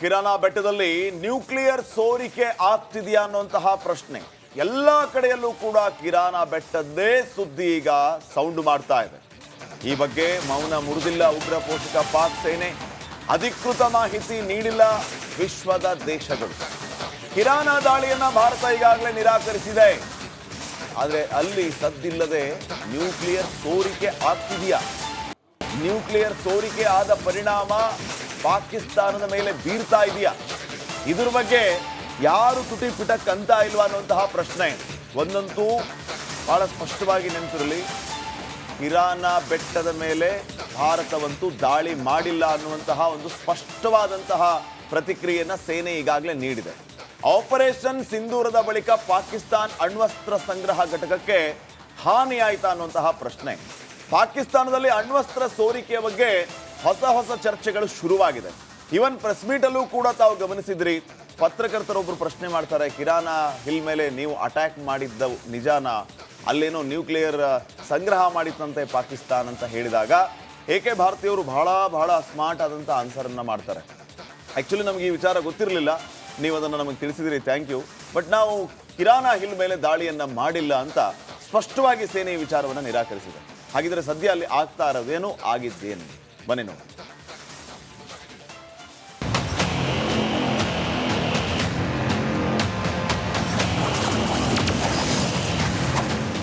ಕಿರಾನಾ ಬೆಟ್ಟದಲ್ಲಿ ನ್ಯೂಕ್ಲಿಯರ್ ಸೋರಿಕೆ ಆಗ್ತಿದೆಯಾ ಅನ್ನುವಂತಹ ಪ್ರಶ್ನೆ. ಎಲ್ಲ ಕಡೆಯಲ್ಲೂ ಕೂಡ ಕಿರಾನಾ ಬೆಟ್ಟದ್ದೇ ಸುದ್ದಿ ಈಗ ಸೌಂಡ್ ಮಾಡ್ತಾ ಇದೆ. ಈ ಬಗ್ಗೆ ಮೌನ ಮುರಿದಿಲ್ಲ ಉಗ್ರ ಪೋಷಕ ಪಾಕ್ ಸೇನೆ. ಅಧಿಕೃತ ಮಾಹಿತಿ ನೀಡಿಲ್ಲ ವಿಶ್ವದ ದೇಶಗಳು. ಕಿರಾನಾ ದಾಳಿಯನ್ನ ಭಾರತ ಈಗಾಗಲೇ ನಿರಾಕರಿಸಿದೆ. ಆದರೆ ಅಲ್ಲಿ ಸದ್ದಿಲ್ಲದೆ ನ್ಯೂಕ್ಲಿಯರ್ ಸೋರಿಕೆ ಆಗ್ತಿದೆಯಾ? ನ್ಯೂಕ್ಲಿಯರ್ ಸೋರಿಕೆ ಆದ ಪರಿಣಾಮ ಪಾಕಿಸ್ತಾನದ ಮೇಲೆ ಬೀರ್ತಾ ಇದೆಯಾ? ಇದ್ರ ಬಗ್ಗೆ ಯಾರು ತುಟಿ ಪಿಟಕ್ ಅಂತ ಇಲ್ವಾ ಅನ್ನುವಂತಹ ಪ್ರಶ್ನೆ. ಒಂದಂತೂ ಬಹಳ ಸ್ಪಷ್ಟವಾಗಿ ನೆನಪಿರಲಿ. ಇರಾನ ಬೆಟ್ಟದ ಮೇಲೆ ಭಾರತವಂತೂ ದಾಳಿ ಮಾಡಿಲ್ಲ ಅನ್ನುವಂತಹ ಒಂದು ಸ್ಪಷ್ಟವಾದಂತಹ ಪ್ರತಿಕ್ರಿಯೆಯನ್ನ ಸೇನೆ ಈಗಾಗಲೇ ನೀಡಿದೆ. ಆಪರೇಷನ್ ಸಿಂಧೂರದ ಬಳಿಕ ಪಾಕಿಸ್ತಾನ್ ಅಣ್ವಸ್ತ್ರ ಸಂಗ್ರಹ ಘಟಕಕ್ಕೆ ಹಾನಿಯಾಯಿತಾ ಅನ್ನುವಂತಹ ಪ್ರಶ್ನೆ. ಪಾಕಿಸ್ತಾನದಲ್ಲಿ ಅಣ್ವಸ್ತ್ರ ಸೋರಿಕೆಯ ಬಗ್ಗೆ ಹೊಸ ಹೊಸ ಚರ್ಚೆಗಳು ಶುರುವಾಗಿದೆ. ಇವನ್ ಪ್ರೆಸ್ ಮೀಟಲ್ಲೂ ಕೂಡ ತಾವು ಗಮನಿಸಿದ್ರಿ. ಪತ್ರಕರ್ತರೊಬ್ರು ಪ್ರಶ್ನೆ ಮಾಡ್ತಾರೆ, ಕಿರಾನಾ ಹಿಲ್ ಮೇಲೆ ನೀವು ಅಟ್ಯಾಕ್ ಮಾಡಿದ್ದ ನಿಜಾನ? ಅಲ್ಲೇನೋ ನ್ಯೂಕ್ಲಿಯರ್ ಸಂಗ್ರಹ ಮಾಡಿತ್ತಂತೆ ಪಾಕಿಸ್ತಾನ್, ಅಂತ ಹೇಳಿದಾಗ, ಏಕೆ ಭಾರತೀಯರು ಬಹಳ ಬಹಳ ಸ್ಮಾರ್ಟ್ ಆದಂಥ ಆನ್ಸರನ್ನು ಮಾಡ್ತಾರೆ? ಆ್ಯಕ್ಚುಲಿ ನಮಗೆ ಈ ವಿಚಾರ ಗೊತ್ತಿರಲಿಲ್ಲ. ನೀವು ಅದನ್ನು ನಮಗೆ ತಿಳಿಸಿದಿರಿ ಥ್ಯಾಂಕ್ ಯು ಬಟ್ ನಾವು ಕಿರಾನಾ ಹಿಲ್ ಮೇಲೆ ದಾಳಿಯನ್ನು ಮಾಡಿಲ್ಲ ಅಂತ ಸ್ಪಷ್ಟವಾಗಿ ಸೇನೆ ಈ ವಿಚಾರವನ್ನು ನಿರಾಕರಿಸಿದೆ. ಹಾಗಿದ್ರೆ ಸದ್ಯ ಅಲ್ಲಿ ಆಗ್ತಾ ಇರೋದೇನು? ಆಗಿದ್ದೇನು? ಬನ್ನಿ ನೋಡಿ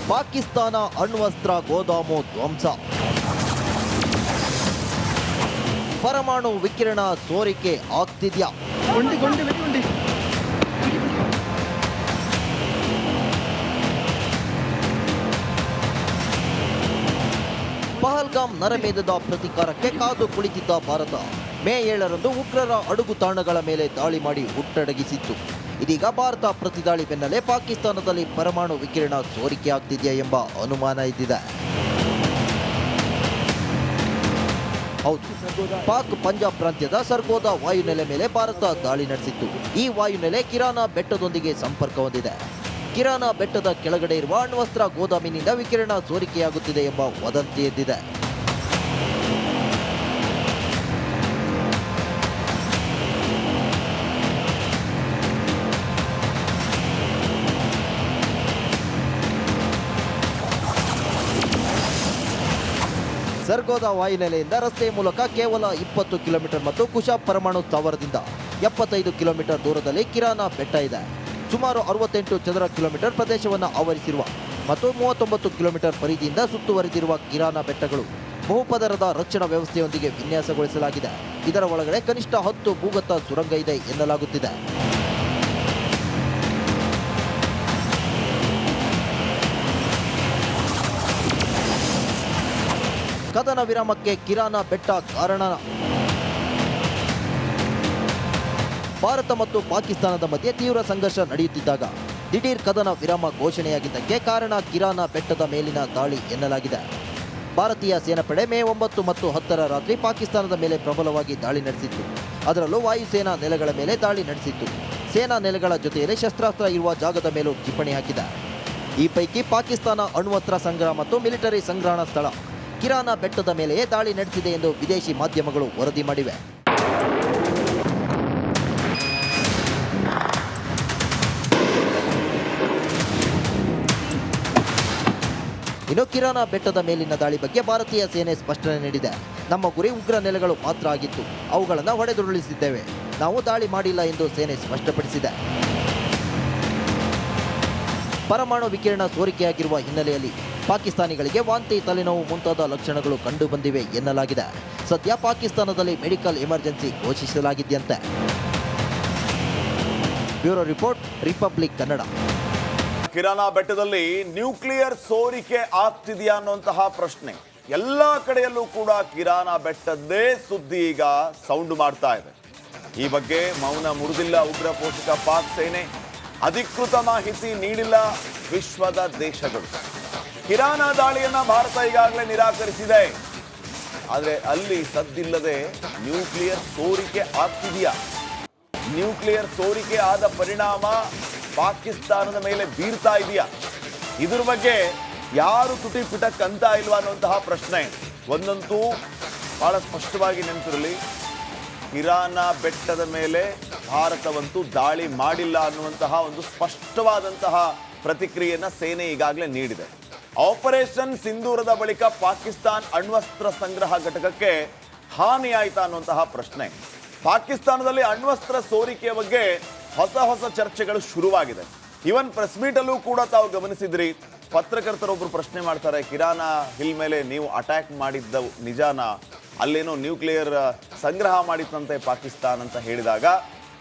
ಪಾಕಿಸ್ತಾನ ಅಣ್ವಸ್ತ್ರ ಗೋದಾಮು ಧ್ವಂಸ. ಪರಮಾಣು ವಿಕಿರಣ ಸೋರಿಕೆ ಆಗ್ತಿದ್ಯಾ? ಪಹಲ್ಗಾಮ್ ನರಮೇಧದ ಪ್ರತೀಕಾರಕ್ಕೆ ಕಾದು ಕುಳಿತಿದ್ದ ಭಾರತ. ಮೇ ಏಳರಂದು ಉಗ್ರರ ಅಡುಗು ತಾಣಗಳ ಮೇಲೆ ದಾಳಿ ಮಾಡಿ ಹುಟ್ಟಡಗಿಸಿತ್ತು. ಇದೀಗ ಭಾರತ ಪ್ರತಿದಾಳಿ ಬೆನ್ನಲ್ಲೇ ಪಾಕಿಸ್ತಾನದಲ್ಲಿ ಪರಮಾಣು ವಿಕಿರಣ ಸೋರಿಕೆಯಾಗ್ತಿದೆಯಾ ಎಂಬ ಅನುಮಾನ ಇದ್ದಿದೆ. ಹೌದು, ಪಾಕ್ ಪಂಜಾಬ್ ಪ್ರಾಂತ್ಯದ ಸರ್ಗೋದ ವಾಯುನೆಲೆ ಮೇಲೆ ಭಾರತ ದಾಳಿ ನಡೆಸಿತ್ತು. ಈ ವಾಯುನೆಲೆ ಕಿರಾನಾ ಬೆಟ್ಟದೊಂದಿಗೆ ಸಂಪರ್ಕ ಹೊಂದಿದೆ. ಕಿರಾನ ಬೆಟ್ಟದ ಕೆಳಗಡೆ ಇರುವ ಅಣ್ವಸ್ತ್ರ ಗೋದಾಮಿನಿಂದ ವಿಕಿರಣ ಸೋರಿಕೆಯಾಗುತ್ತಿದೆ ಎಂಬ ವದಂತಿ ಎದ್ದಿದೆ. ಸರ್ಗೋದ ವಾಯುನೆಲೆಯಿಂದ ರಸ್ತೆ ಮೂಲಕ ಕೇವಲ ಇಪ್ಪತ್ತು ಕಿಲೋಮೀಟರ್ ಮತ್ತು ಕುಶಾ ಪರಮಾಣು ಸ್ಥಾವರದಿಂದ ಎಪ್ಪತ್ತೈದು ಕಿಲೋಮೀಟರ್ ದೂರದಲ್ಲಿ ಕಿರಾನ ಬೆಟ್ಟ ಇದೆ. ಸುಮಾರು ಅರವತ್ತೆಂಟು ಚದರ ಕಿಲೋಮೀಟರ್ ಪ್ರದೇಶವನ್ನು ಆವರಿಸಿರುವ ಮತ್ತು ಮೂವತ್ತೊಂಬತ್ತು ಕಿಲೋಮೀಟರ್ ಪರಿಧಿಯಿಂದ ಸುತ್ತುವರೆದಿರುವ ಕಿರಾನ ಬೆಟ್ಟಗಳು ಬಹುಪದರದ ರಕ್ಷಣಾ ವ್ಯವಸ್ಥೆಯೊಂದಿಗೆ ವಿನ್ಯಾಸಗೊಳಿಸಲಾಗಿದೆ. ಇದರ ಒಳಗಡೆ ಕನಿಷ್ಠ ಹತ್ತು ಭೂಗತ ಸುರಂಗ ಇದೆ ಎನ್ನಲಾಗುತ್ತಿದೆ. ಕದನ ವಿರಾಮಕ್ಕೆ ಕಿರಾನ ಬೆಟ್ಟ ಕಾರಣ ಭಾರತ ಮತ್ತು ಪಾಕಿಸ್ತಾನದ ಮಧ್ಯೆ ತೀವ್ರ ಸಂಘರ್ಷ ನಡೆಯುತ್ತಿದ್ದಾಗ ದಿಢೀರ್ ಕದನ ವಿರಾಮ ಘೋಷಣೆಯಾಗಿದ್ದಕ್ಕೆ ಕಾರಣ ಕಿರಾನ ಬೆಟ್ಟದ ಮೇಲಿನ ದಾಳಿ ಎನ್ನಲಾಗಿದೆ. ಭಾರತೀಯ ಸೇನಾಪಡೆ ಮೇ ಒಂಬತ್ತು ಮತ್ತು ಹತ್ತರ ರಾತ್ರಿ ಪಾಕಿಸ್ತಾನದ ಮೇಲೆ ಪ್ರಬಲವಾಗಿ ದಾಳಿ ನಡೆಸಿತ್ತು. ಅದರಲ್ಲೂ ವಾಯುಸೇನಾ ನೆಲೆಗಳ ಮೇಲೆ ದಾಳಿ ನಡೆಸಿತ್ತು. ಸೇನಾ ನೆಲೆಗಳ ಜೊತೆಯಲ್ಲಿ ಶಸ್ತ್ರಾಸ್ತ್ರ ಇರುವ ಜಾಗದ ಮೇಲೂ ಕ್ಷಿಪಣಿ ಹಾಕಿದೆ. ಈ ಪೈಕಿ ಪಾಕಿಸ್ತಾನ ಅಣ್ವಸ್ತ್ರ ಸಂಗ್ರಹ ಮತ್ತು ಮಿಲಿಟರಿ ಸಂಗ್ರಹಣ ಸ್ಥಳ ಕಿರಾನ ಬೆಟ್ಟದ ಮೇಲೆಯೇ ದಾಳಿ ನಡೆಸಿದೆ ಎಂದು ವಿದೇಶಿ ಮಾಧ್ಯಮಗಳು ವರದಿ ಮಾಡಿವೆ. ಇನ್ನು ಬೆಟ್ಟದ ಮೇಲಿನ ದಾಳಿ ಬಗ್ಗೆ ಭಾರತೀಯ ಸೇನೆ ಸ್ಪಷ್ಟನೆ ನೀಡಿದೆ. ನಮ್ಮ ಗುರಿ ಉಗ್ರ ನೆಲೆಗಳು ಮಾತ್ರ ಆಗಿತ್ತು. ಅವುಗಳನ್ನು ಹೊಡೆದುರುಳಿಸಿದ್ದೇವೆ. ನಾವು ದಾಳಿ ಮಾಡಿಲ್ಲ ಎಂದು ಸೇನೆ ಸ್ಪಷ್ಟಪಡಿಸಿದೆ. ಪರಮಾಣು ವಿಕಿರಣ ಸೋರಿಕೆಯಾಗಿರುವ ಹಿನ್ನೆಲೆಯಲ್ಲಿ ಪಾಕಿಸ್ತಾನಿಗಳಿಗೆ ವಾಂತಿ ತಲೆನೋವು ಮುಂತಾದ ಲಕ್ಷಣಗಳು ಕಂಡುಬಂದಿವೆ ಎನ್ನಲಾಗಿದೆ. ಸದ್ಯ ಪಾಕಿಸ್ತಾನದಲ್ಲಿ medical emergency ಘೋಷಿಸಲಾಗಿದೆಯಂತೆ. Bureau report, Republic Kannada. Kirana ಬೆಟ್ಟದಲ್ಲಿ ನ್ಯೂಕ್ಲಿಯರ್ ಸೋರಿಕೆ ಆಗ್ತಿದೆಯಾ ಅನ್ನುವಂತಹ ಪ್ರಶ್ನೆ. ಎಲ್ಲ ಕಡೆಯಲ್ಲೂ ಕೂಡ ಕಿರಾನಾ ಬೆಟ್ಟದ್ದೇ ಸುದ್ದಿ ಈಗ ಸೌಂಡ್ ಮಾಡ್ತಾ ಇದೆ. ಈ ಬಗ್ಗೆ ಮೌನ ಮುರಿದಿಲ್ಲ ಉಗ್ರ ಪೋಷಕ ಪಾಕ್ ಸೇನೆ. ಅಧಿಕೃತ ಮಾಹಿತಿ ನೀಡಿಲ್ಲ ವಿಶ್ವದ ದೇಶಗಳು. ಕಿರಾನಾ ದಾಳಿಯನ್ನ ಭಾರತ ಈಗಾಗಲೇ ನಿರಾಕರಿಸಿದೆ. ಆದರೆ ಅಲ್ಲಿ ಸದ್ದಿಲ್ಲದೆ ನ್ಯೂಕ್ಲಿಯರ್ ಸೋರಿಕೆ ಆಗ್ತಿದೆಯಾ? ನ್ಯೂಕ್ಲಿಯರ್ ಸೋರಿಕೆ ಆದ ಪರಿಣಾಮ ಪಾಕಿಸ್ತಾನದ ಮೇಲೆ ಬೀರ್ತಾ ಇದೆಯಾ? ಇದ್ರ ಬಗ್ಗೆ ಯಾರು ತುಟಿ ಪಿಟಕ್ ಅಂತ ಇಲ್ವಾ ಅನ್ನುವಂತಹ ಪ್ರಶ್ನೆ. ಒಂದಂತೂ ಬಹಳ ಸ್ಪಷ್ಟವಾಗಿ ನೆನಪಿರಲಿ. ಇರಾನ ಬೆಟ್ಟದ ಮೇಲೆ ಭಾರತವಂತೂ ದಾಳಿ ಮಾಡಿಲ್ಲ ಅನ್ನುವಂತಹ ಒಂದು ಸ್ಪಷ್ಟವಾದಂತಹ ಪ್ರತಿಕ್ರಿಯೆಯನ್ನು ಸೇನೆ ಈಗಾಗಲೇ ನೀಡಿದೆ. ಆಪರೇಷನ್ ಸಿಂಧೂರದ ಬಳಿಕ ಪಾಕಿಸ್ತಾನ್ ಅಣ್ವಸ್ತ್ರ ಸಂಗ್ರಹ ಘಟಕಕ್ಕೆ ಹಾನಿಯಾಯಿತಾ ಅನ್ನುವಂತಹ ಪ್ರಶ್ನೆ. ಪಾಕಿಸ್ತಾನದಲ್ಲಿ ಅಣ್ವಸ್ತ್ರ ಸೋರಿಕೆಯ ಬಗ್ಗೆ ಹೊಸ ಹೊಸ ಚರ್ಚೆಗಳು ಶುರುವಾಗಿದೆ. ಇವನ್ ಪ್ರೆಸ್ ಮೀಟಲ್ಲೂ ಕೂಡ ತಾವು ಗಮನಿಸಿದ್ರಿ, ಪತ್ರಕರ್ತರೊಬ್ರು ಪ್ರಶ್ನೆ ಮಾಡ್ತಾರೆ, ಕಿರಾನ ಹಿಲ್ ಮೇಲೆ ನೀವು ಅಟ್ಯಾಕ್ ಮಾಡಿದ್ದ ನಿಜಾನ? ಅಲ್ಲೇನೋ ನ್ಯೂಕ್ಲಿಯರ್ ಸಂಗ್ರಹ ಮಾಡಿತ್ತಂತೆ ಪಾಕಿಸ್ತಾನ್, ಅಂತ ಹೇಳಿದಾಗ,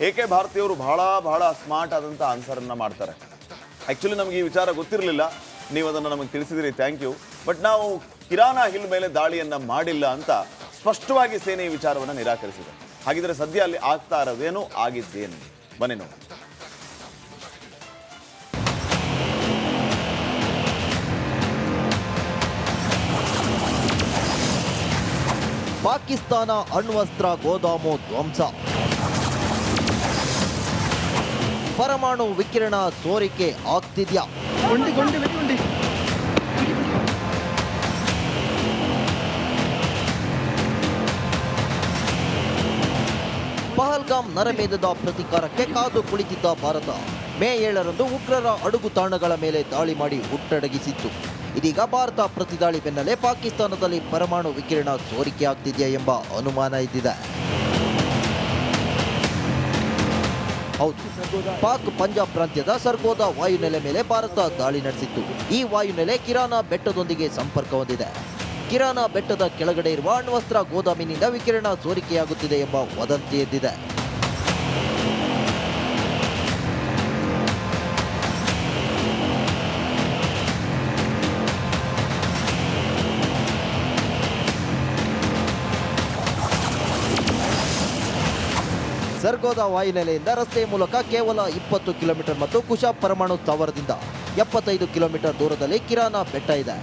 ಏಕೆ ಭಾರತೀಯರು ಬಹಳ ಬಹಳ ಸ್ಮಾರ್ಟ್ ಆದಂಥ ಆನ್ಸರನ್ನು ಮಾಡ್ತಾರೆ? ಆ್ಯಕ್ಚುಲಿ ನಮಗೆ ಈ ವಿಚಾರ ಗೊತ್ತಿರಲಿಲ್ಲ. ನೀವು ಅದನ್ನು ನಮಗೆ ತಿಳಿಸಿದಿರಿ ಥ್ಯಾಂಕ್ ಯು ಬಟ್ ನಾವು ಕಿರಾನ ಹಿಲ್ ಮೇಲೆ ದಾಳಿಯನ್ನ ಮಾಡಿಲ್ಲ ಅಂತ ಸ್ಪಷ್ಟವಾಗಿ ಸೇನೆ ಈ ವಿಚಾರವನ್ನು ನಿರಾಕರಿಸಿದೆ. ಹಾಗಿದ್ರೆ ಸದ್ಯ ಅಲ್ಲಿ ಆಗ್ತಾ ಇರೋದೇನು? ಆಗಿದ್ದೇನು? ಬನ್ನಿ ನೋಡಿ ಪಾಕಿಸ್ತಾನ ಅಣ್ವಸ್ತ್ರ ಗೋದಾಮು ಧ್ವಂಸ ಪರಮಾಣು ವಿಕಿರಣ ಸೋರಿಕೆ ಆಗ್ತಿದ್ಯಾ ಪಹಲ್ಗಾಮ್ ನರಮೇಧದ ಪ್ರತಿಕಾರಕ್ಕೆ ಕಾದು ಕುಳಿತಿದ್ದ ಭಾರತ. ಮೇ ಏಳರಂದು ಉಗ್ರರ ಅಡುಗು ತಾಣಗಳ ಮೇಲೆ ದಾಳಿ ಮಾಡಿ ಹುಟ್ಟಡಗಿಸಿತ್ತು. ಇದೀಗ ಭಾರತ ಪ್ರತಿದಾಳಿ ಬೆನ್ನಲ್ಲೇ ಪಾಕಿಸ್ತಾನದಲ್ಲಿ ಪರಮಾಣು ವಿಕಿರಣ ಸೋರಿಕೆಯಾಗ್ತಿದೆಯಾ ಎಂಬ ಅನುಮಾನ ಇದ್ದಿದೆ. ಹೌದು, ಪಾಕ್ ಪಂಜಾಬ್ ಪ್ರಾಂತ್ಯದ ಸರ್ಗೋದ ವಾಯುನೆಲೆ ಮೇಲೆ ಭಾರತ ದಾಳಿ ನಡೆಸಿತ್ತು. ಈ ವಾಯುನೆಲೆ ಕಿರಾನ ಬೆಟ್ಟದೊಂದಿಗೆ ಸಂಪರ್ಕ ಹೊಂದಿದೆ. ಕಿರಾನ ಬೆಟ್ಟದ ಕೆಳಗಡೆ ಇರುವ ಅಣ್ವಸ್ತ್ರ ಗೋದಾಮಿನಿಂದ ವಿಕಿರಣ ಸೋರಿಕೆಯಾಗುತ್ತಿದೆ ಎಂಬ ವದಂತಿ ಎದ್ದಿದೆ. ಸರ್ಗೋದ ವಾಯುನೆಲೆಯಿಂದ ರಸ್ತೆಯ ಮೂಲಕ ಕೇವಲ ಇಪ್ಪತ್ತು ಕಿಲೋಮೀಟರ್ ಮತ್ತು ಕುಶಾ ಪರಮಾಣು ಸ್ಥಾವರದಿಂದ ಎಪ್ಪತ್ತೈದು ಕಿಲೋಮೀಟರ್ ದೂರದಲ್ಲಿ ಕಿರಾನ ಬೆಟ್ಟ ಇದೆ.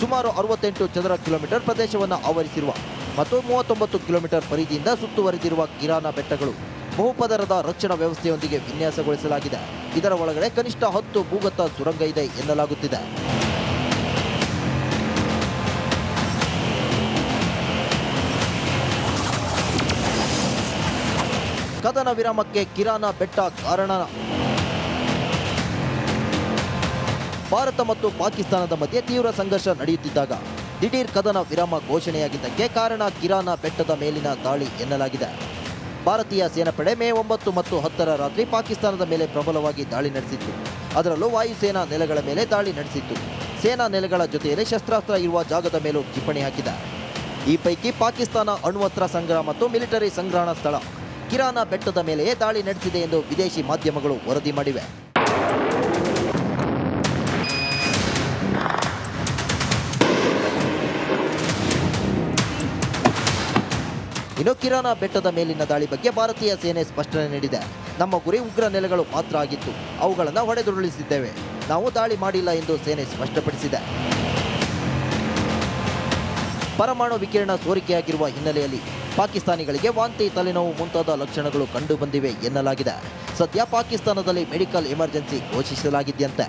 ಸುಮಾರು ಅರವತ್ತೆಂಟು ಚದರ ಕಿಲೋಮೀಟರ್ ಪ್ರದೇಶವನ್ನು ಆವರಿಸಿರುವ ಮತ್ತು ಮೂವತ್ತೊಂಬತ್ತು ಕಿಲೋಮೀಟರ್ ಪರಿಧಿಯಿಂದ ಸುತ್ತುವರೆದಿರುವ ಕಿರಾನ ಬೆಟ್ಟಗಳು ಬಹುಪದರದ ರಕ್ಷಣಾ ವ್ಯವಸ್ಥೆಯೊಂದಿಗೆ ವಿನ್ಯಾಸಗೊಳಿಸಲಾಗಿದೆ. ಇದರ ಒಳಗಡೆ ಕನಿಷ್ಠ ಹತ್ತು ಭೂಗತ ಸುರಂಗ ಇದೆ ಎನ್ನಲಾಗುತ್ತಿದೆ. ಕದನ ವಿರಾಮಕ್ಕೆ ಕಿರಾನ ಬೆಟ್ಟ ಕಾರಣ ಭಾರತ ಮತ್ತು ಪಾಕಿಸ್ತಾನದ ಮಧ್ಯೆ ತೀವ್ರ ಸಂಘರ್ಷ ನಡೆಯುತ್ತಿದ್ದಾಗ ದಿಢೀರ್ ಕದನ ವಿರಾಮ ಘೋಷಣೆಯಾಗಿದ್ದಕ್ಕೆ ಕಾರಣ ಕಿರಾನ ಬೆಟ್ಟದ ಮೇಲಿನ ದಾಳಿ ಎನ್ನಲಾಗಿದೆ. ಭಾರತೀಯ ಸೇನಾಪಡೆ ಮೇ ಒಂಬತ್ತು ಮತ್ತು ಹತ್ತರ ರಾತ್ರಿ ಪಾಕಿಸ್ತಾನದ ಮೇಲೆ ಪ್ರಬಲವಾಗಿ ದಾಳಿ ನಡೆಸಿತ್ತು. ಅದರಲ್ಲೂ ವಾಯುಸೇನಾ ನೆಲೆಗಳ ಮೇಲೆ ದಾಳಿ ನಡೆಸಿತ್ತು. ಸೇನಾ ನೆಲೆಗಳ ಜೊತೆಯಲ್ಲಿ ಶಸ್ತ್ರಾಸ್ತ್ರ ಇರುವ ಜಾಗದ ಮೇಲೂ ಕ್ಷಿಪಣಿ ಹಾಕಿದೆ. ಈ ಪೈಕಿ ಪಾಕಿಸ್ತಾನ ಅಣ್ವಸ್ತ್ರ ಸಂಗ್ರಹ ಮತ್ತು ಮಿಲಿಟರಿ ಸಂಗ್ರಹಣಾ ಸ್ಥಳ ಕಿರಾನ ಬೆಟ್ಟದ ಮೇಲೆಯೇ ದಾಳಿ ನಡೆಸಿದೆ ಎಂದು ವಿದೇಶಿ ಮಾಧ್ಯಮಗಳು ವರದಿ ಮಾಡಿವೆ. ಇನ್ನು ಬೆಟ್ಟದ ಮೇಲಿನ ದಾಳಿ ಬಗ್ಗೆ ಭಾರತೀಯ ಸೇನೆ ಸ್ಪಷ್ಟನೆ ನೀಡಿದೆ. ನಮ್ಮ ಗುರಿ ಉಗ್ರ ನೆಲೆಗಳು ಮಾತ್ರ ಆಗಿತ್ತು. ಅವುಗಳನ್ನು ಹೊಡೆದುರುಳಿಸಿದ್ದೇವೆ. ನಾವು ದಾಳಿ ಮಾಡಿಲ್ಲ ಎಂದು ಸೇನೆ ಸ್ಪಷ್ಟಪಡಿಸಿದೆ. ಪರಮಾಣು ವಿಕಿರಣ ಸೋರಿಕೆಯಾಗಿರುವ ಹಿನ್ನೆಲೆಯಲ್ಲಿ ಪಾಕಿಸ್ತಾನಿಗಳಿಗೆ ವಾಂತಿ ತಲೆನೋವು ಮುಂತಾದ ಲಕ್ಷಣಗಳು ಕಂಡುಬಂದಿವೆ ಎನ್ನಲಾಗಿದೆ. ಸದ್ಯ ಪಾಕಿಸ್ತಾನದಲ್ಲಿ ಮೆಡಿಕಲ್ ಎಮರ್ಜೆನ್ಸಿ ಘೋಷಿಸಲಾಗಿದೆಯಂತೆ.